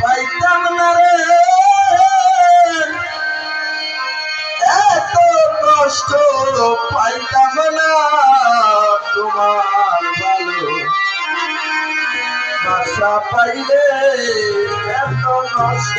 পাইতাম না রে। এত কষ্ট পাইতাম না তোমার পাইলে এত নষ্ট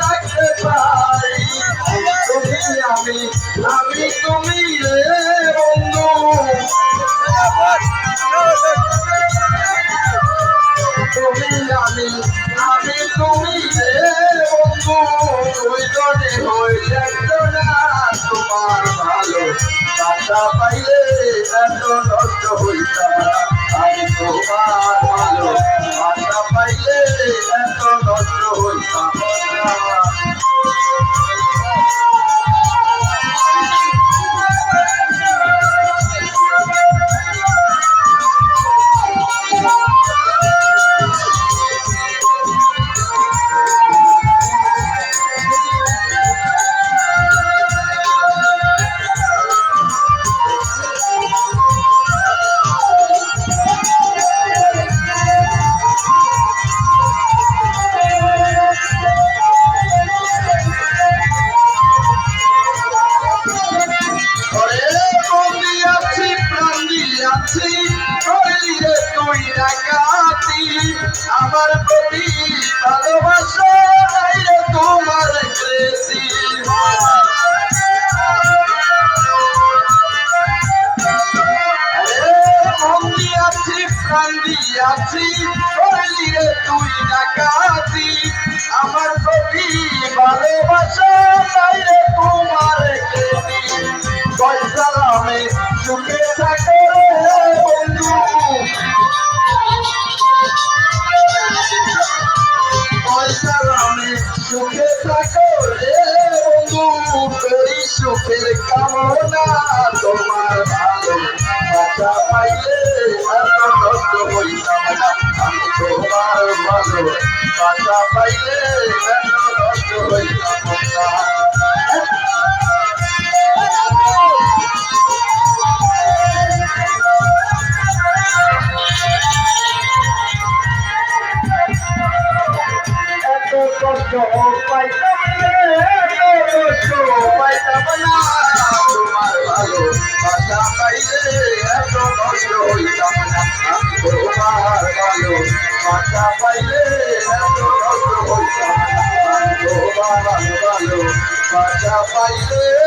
থাকতে পারি তুমি আমি আমি তুমি বন্ধু। তুমি আমি আমি তুমি বন্ধু। দুইজনে হয়ে না তোমার ভালো। বাসা পাইলে এত নষ্ট হইতাম আমি তোমার ভালো। বাসা পাইলে এত দিয়াছি কইলে তুই ডাকাতি আমার প্রতি ভালোবাসা নাই রে তোমার কৃতি কয়সালামে সুখে থাকে বন্ধু। কয়সালামে সুখে থাকো রে বন্ধু। করি সুখের কামনা বাসা পাইলে এত কষ্ট পাইতাম এত কষ্ট পাইতাম না। তোমার ভালো বাসা পাইলে এত কষ্ট হইতাম পাইলে